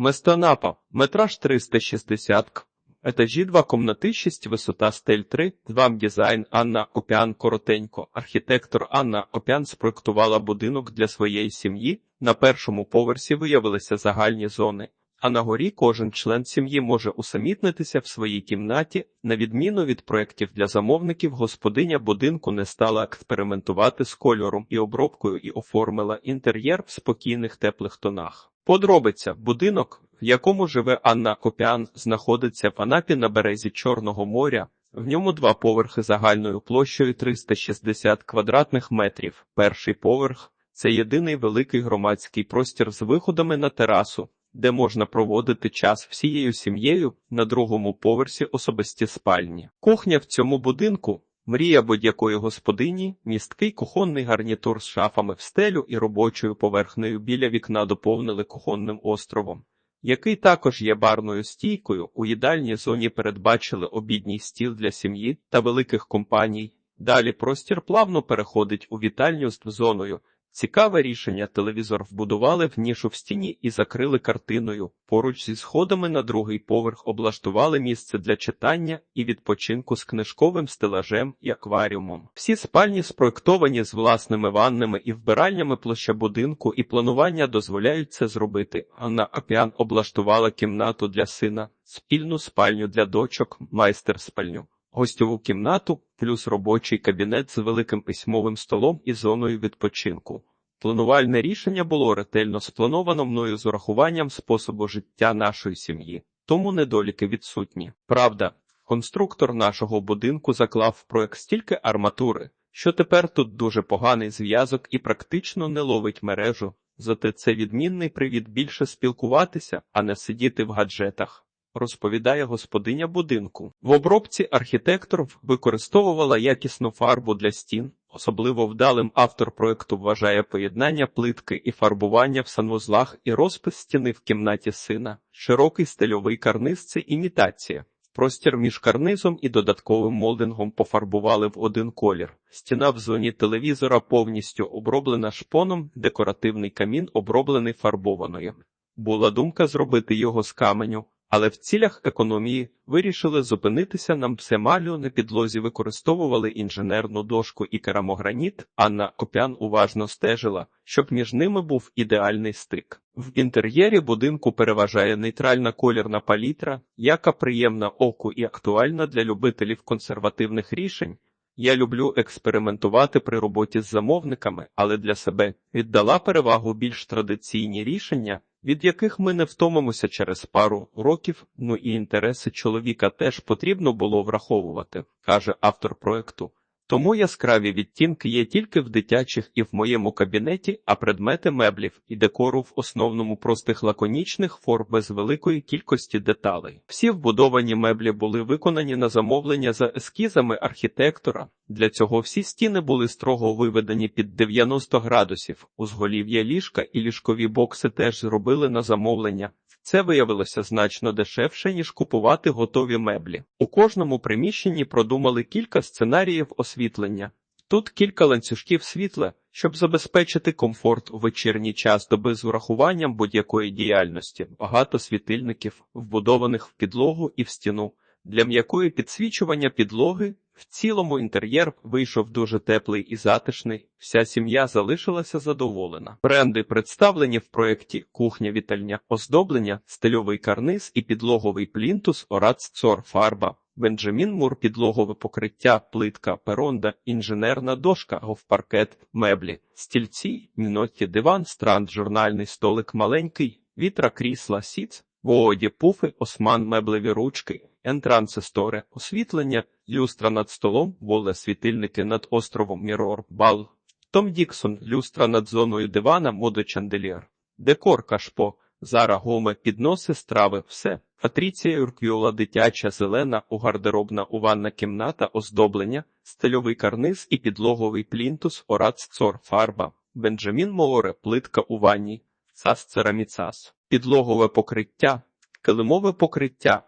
Местонапа, метраж 360 к. Этажі 2 комнати 6, висота стель 3, 2 дизайн Анна Опян коротенько. Архітектор Анна Опян спроектувала будинок для своєї сім'ї. На першому поверсі виявилися загальні зони, а на горі кожен член сім'ї може усамітнитися в своїй кімнаті. На відміну від проєктів для замовників, господиня будинку не стала експериментувати з кольором і обробкою і оформила інтер'єр в спокійних теплих тонах. Подробиця будинок, в якому живе Анна Копян, знаходиться в Анапі на березі Чорного моря. В ньому два поверхи загальною площею 360 квадратних метрів. Перший поверх це єдиний великий громадський простір з виходами на терасу, де можна проводити час всією сім'єю. На другому поверсі особисті спальні. Кухня в цьому будинку. Мрія будь-якої господині, місткий кухонний гарнітур з шафами в стелю і робочою поверхнею біля вікна доповнили кухонним островом, який також є барною стійкою. У їдальній зоні передбачили обідній стіл для сім'ї та великих компаній. Далі простір плавно переходить у вітальню з зоною. Цікаве рішення телевізор вбудували в нішу в стіні і закрили картиною. Поруч зі сходами на другий поверх облаштували місце для читання і відпочинку з книжковим стелажем і акваріумом. Всі спальні спроектовані з власними ваннами і вбиральнями площа будинку, і планування дозволяють це зробити. Анна Апіан облаштувала кімнату для сина, спільну спальню для дочок, майстер спальню. Гостьову кімнату плюс робочий кабінет з великим письмовим столом і зоною відпочинку. Планувальне рішення було ретельно сплановано мною з урахуванням способу життя нашої сім'ї, тому недоліки відсутні. Правда, конструктор нашого будинку заклав в проект стільки арматури, що тепер тут дуже поганий зв'язок і практично не ловить мережу, зате це відмінний привід більше спілкуватися, а не сидіти в гаджетах розповідає господиня будинку. В обробці архітектор використовувала якісну фарбу для стін. Особливо вдалим автор проекту вважає поєднання плитки і фарбування в санвузлах і розпис стіни в кімнаті сина. Широкий стильовий карниз це імітація. Простір між карнизом і додатковим молдингом пофарбували в один колір. Стіна в зоні телевізора повністю оброблена шпоном, декоративний камін оброблений фарбованою. Була думка зробити його з каменю, але в цілях економії вирішили зупинитися на псемалю на підлозі використовували інженерну дошку і керамограніт. Анна Копян уважно стежила, щоб між ними був ідеальний стик. В інтер'єрі будинку переважає нейтральна колірна палітра, яка приємна оку і актуальна для любителів консервативних рішень. Я люблю експериментувати при роботі з замовниками, але для себе віддала перевагу більш традиційні рішення, від яких ми не втомимося через пару років, ну і інтереси чоловіка теж потрібно було враховувати, каже автор проекту. Тому яскраві відтінки є тільки в дитячих і в моєму кабінеті, а предмети меблів і декору в основному простих лаконічних форм без великої кількості деталей. Всі вбудовані меблі були виконані на замовлення за ескізами архітектора. Для цього всі стіни були строго виведені під 90 градусів. Узголів'я ліжка і ліжкові бокси теж зробили на замовлення. Це виявилося значно дешевше, ніж купувати готові меблі. У кожному приміщенні продумали кілька сценаріїв освітлення. Тут кілька ланцюжків світла, щоб забезпечити комфорт у вечірній час доби з урахуванням будь-якої діяльності, багато світильників, вбудованих в підлогу і в стіну, для м'якої підсвічування підлоги. В цілому інтер'єр вийшов дуже теплий і затишний. Вся сім'я залишилася задоволена. Бренди представлені в проєкті кухня вітальня, оздоблення, стильовий карниз і підлоговий плінтус, Орац Цор фарба. Бенджамін Мур, підлогове покриття, плитка, перонда, інженерна дошка, говпаркет, меблі, стільці, мінотті, диван, странд, журнальний столик маленький, вітра, крісла, сіц, вооді, пуфи, осман, меблеві ручки, ентрансистори, освітлення, люстра над столом, воле світильники над островом Мірор, бал, Том Діксон, люстра над зоною дивана, моди чанделєр, декор кашпо, Зара Гоме, підноси страви, все. Патріція Юрквіола, дитяча, зелена, у гардеробна уванна кімната, оздоблення, стильовий карниз і підлоговий плінтус, орац цор, фарба, Бенджамін Мооре, плитка у ванні, цас цераміцас, підлогове покриття, килимове покриття,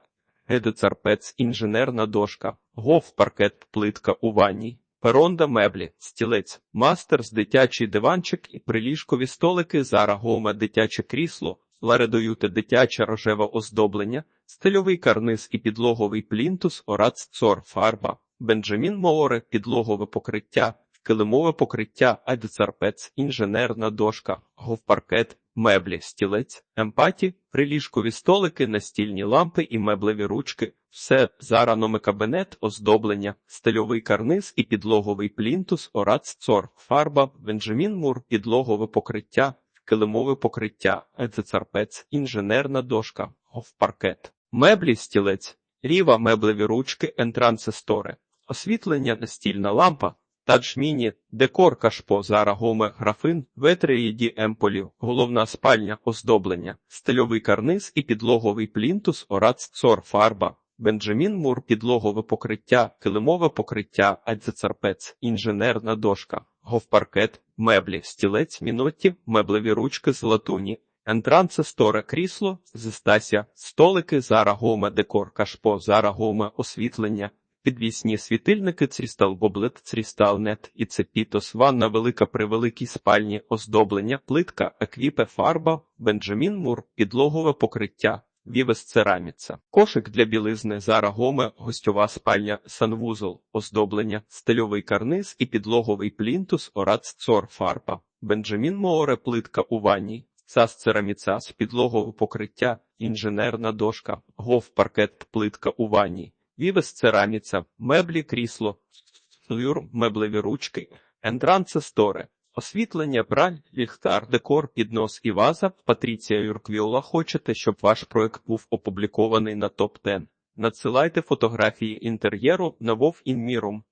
гедецарпец, інженерна дошка, гов паркет, плитка у ванні. Перонда меблі, стілець, мастерс, дитячий диванчик і приліжкові столики, зара гоме, дитяче крісло, ларедоюте дитяче рожеве оздоблення, стильовий карниз і підлоговий плінтус, орац цор фарба, Бенджамін Мооре, підлогове покриття, килимове покриття, айдцарпец, інженерна дошка, говпаркет, меблі, стілець, емпаті, приліжкові столики, настільні лампи і меблеві ручки, все зарано кабінет, оздоблення, стильовий карниз і підлоговий плінтус, орац цор, фарба, Бенджамін Мур, підлогове покриття, килимове покриття, айдцарпец, інженерна дошка, говпаркет, меблі, стілець, ріва, меблеві ручки, ентрансестори, освітлення, настільна лампа, Тадж міні, декор кашпо, зара гоме, графин, ветреїді емполів, головна спальня, оздоблення, стильовий карниз і підлоговий плінтус, орац цор фарба, Бенджамін Мур, підлогове покриття, килимове покриття, адзецарпец, інженерна дошка, говпаркет, меблі, стілець, мінотті, меблеві ручки з латуні, ентранце сторе крісло, зестася, столики, зара гоме, декор кашпо, зара гоме, освітлення, Підвісні світильники, црістал боблет, црістал нет і цепітос, ванна велика при великій спальні, оздоблення, плитка, еквіпе, фарба, Бенджамін Мур, підлогове покриття, вівес цераміца, кошик для білизни, зара гоме, гостьова спальня, санвузол, оздоблення, стильовий карниз і підлоговий плінтус, орац цор фарба, Бенджамін Мооре, плитка у ванні, Цас цераміцас, підлогове покриття, інженерна дошка, гов паркет, плитка у ванні. Вівес цераміця, меблі, крісло, юр, меблеві ручки, ентранце сторе, освітлення, браль, ліхтар, декор, піднос і ваза. Патріція Юрквіола хочете, щоб ваш проект був опублікований на топ 10 Надсилайте фотографії інтер'єру на Вов. Рю.